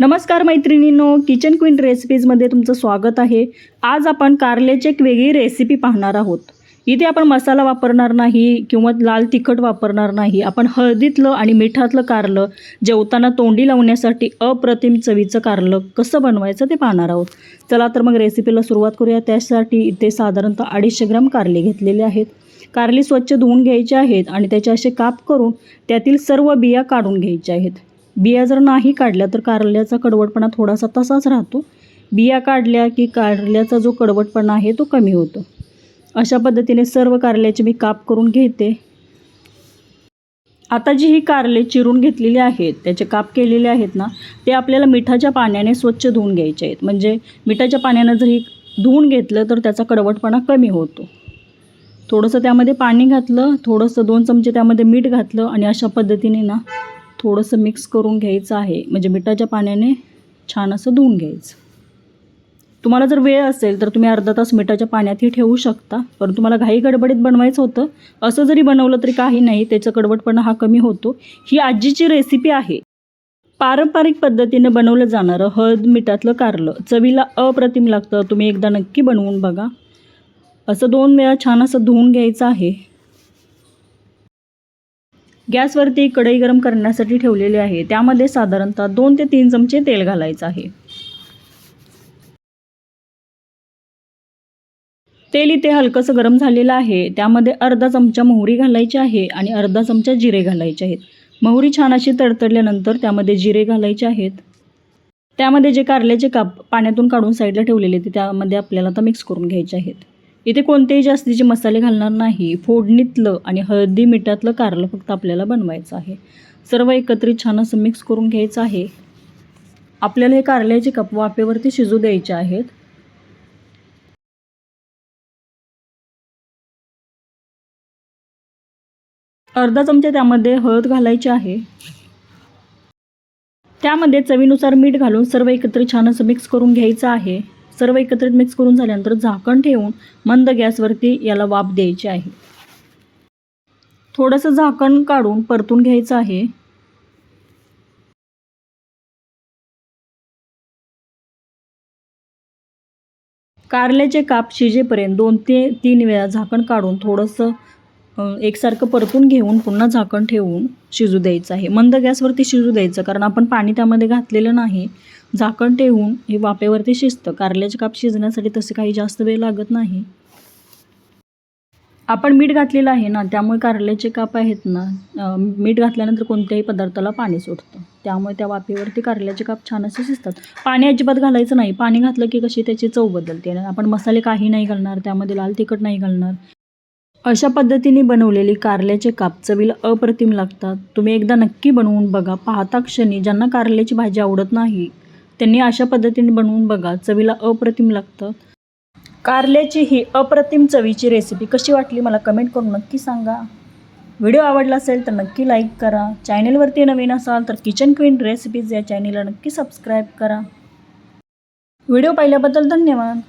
नमस्कार मैत्रिणींनो kitchen queen रेसिपीजमध्ये तुमचं स्वागत आहे. आज आपण कारल्याची एक वेगळी रेसिपी पाहणार आहोत. इथे आपण मसाला वापरणार नाही किंवा लाल तिखट वापरणार नाही. आपण हळदीतलं आणि मिठातलं कारलं जेवताना तोंडी लावण्यासाठी अप्रतिम चवीचं कारलं कसं बनवायचं ते पाहणार आहोत. चला तर मग रेसिपीला सुरुवात करूया. त्यासाठी इथे साधारणतः अडीचशे ग्राम कारले घेतलेले आहेत. कारली स्वच्छ धुवून घ्यायचे आहेत आणि त्याचे असे काप करून त्यातील सर्व बिया काढून घ्यायच्या आहेत. बिया जर नाही काढल्या तर कारल्याचा कडवटपणा थोडासा तसाच राहतो. बिया काढल्या की कारल्याचा जो कडवटपणा आहे तो कमी होतो. अशा पद्धतीने सर्व कारल्याचे मी काप करून घेते. आता जी ही कारले चिरून घेतलेली आहेत त्याचे काप केलेले आहेत ना ते आपल्याला मिठाच्या पाण्याने स्वच्छ धुवून घ्यायचे आहेत. म्हणजे मिठाच्या पाण्यानं जर ही धुवून घेतलं तर त्याचा कडवटपणा कमी होतो. थोडंसं त्यामध्ये पाणी घातलं थोडंसं दोन चमचे त्यामध्ये मीठ घातलं आणि अशा पद्धतीने ना थोडंसं मिक्स करून घ्यायचं आहे. म्हणजे मिठाच्या पाण्याने छान असं धुवून घ्यायचं. तुम्हाला जर वेळ असेल तर तुम्ही अर्धा तास मिठाच्या पाण्यातही ठेवू शकता. पण तुम्हाला घाई गडबडीत बनवायचं होतं असं जरी बनवलं तरी काही नाही त्याचा कडवटपणा हा कमी होतो. ही आजीची रेसिपी आहे. पारंपरिक पद्धतीने बनवलं जाणारं हळद मिठातलं कारलं चवीला अप्रतिम लागतं. तुम्ही एकदा नक्की बनवून बघा. असं दोन वेळा छान असं धुवून घ्यायचं आहे. गॅसवरती कढई गरम करण्यासाठी ठेवलेली आहे. त्यामध्ये साधारणतः दोन ते तीन चमचे तेल घालायचं आहे. तेल इथे हलकंसं गरम झालेलं आहे. त्यामध्ये अर्धा चमचा मोहरी घालायची आहे आणि अर्धा चमचा जिरे घालायचे आहेत. मोहरी छान अशी तडतडल्यानंतर त्यामध्ये जिरे घालायचे आहेत. त्यामध्ये जे कारल्याचे काप पाण्यातून काढून साईडला ठेवलेले ते त्यामध्ये आपल्याला आता मिक्स करून घ्यायचे आहेत. इथे कोणतेही जास्तीचे मसाले घालणार नाही फोडणीतलं आणि हळदी मिठातलं कारलं फक्त आपल्याला बनवायचं आहे. सर्व एकत्रित छान असं मिक्स करून घ्यायचं आहे. आपल्याला हे कारल्याचे कप वाफेवरती शिजू द्यायचे आहेत. अर्धा चमचा त्यामध्ये हळद घालायची आहे. त्यामध्ये चवीनुसार मीठ घालून सर्व एकत्र छान असं मिक्स करून घ्यायचं आहे. सर्व एकत्रित मिक्स करून झाल्यानंतर झाकण ठेवून मंद गॅसवरती याला वाफ द्यायची आहे. थोडंसं झाकण काढून परतून घ्यायचं आहे. कारल्याचे काप शिजेपर्यंत दोन ते तीन वेळा झाकण काढून थोडंसं एकसारखं परतून घेऊन पुन्हा झाकण ठेवून शिजू द्यायचं आहे. मंद गॅसवरती शिजू द्यायचं कारण आपण पाणी त्यामध्ये घातलेलं नाही. झाकण ठेवून हे वाफेवरती शिजतं. कारल्याचे काप शिजण्यासाठी तसे काही जास्त वेळ लागत नाही. आपण मीठ घातलेलं आहे ना त्यामुळे कारल्याचे काप आहेत ना मीठ घातल्यानंतर कोणत्याही पदार्थाला पाणी सुटतं त्यामुळे त्या वाफेवरती कारल्याचे काप छान असे शिजतात. पाणी अजिबात घालायचं नाही. पाणी घातलं की कशी त्याची चव बदलते. आपण मसाले काही नाही घालणार त्यामध्ये लाल तिखट नाही घालणार. अशा पद्धतीने बनवलेली कारल्याचे काप चवीला अप्रतिम लागतात. तुम्ही एकदा नक्की बनवून बघा. पाहता क्षणी ज्यांना कारल्याची भाजी आवडत नाही त्यांनी अशा पद्धतीने बनवून बघा. चवीला अप्रतिम लागतं कारल्याची ही अप्रतिम चवीची रेसिपी कशी वाटली मला कमेंट करून नक्की सांगा. व्हिडिओ आवडला असेल तर नक्की लाईक करा. चॅनेलवरती नवीन असाल तर किचन क्वीन रेसिपीज या चॅनेलला नक्की सबस्क्राईब करा. व्हिडिओ पाहिल्याबद्दल धन्यवाद.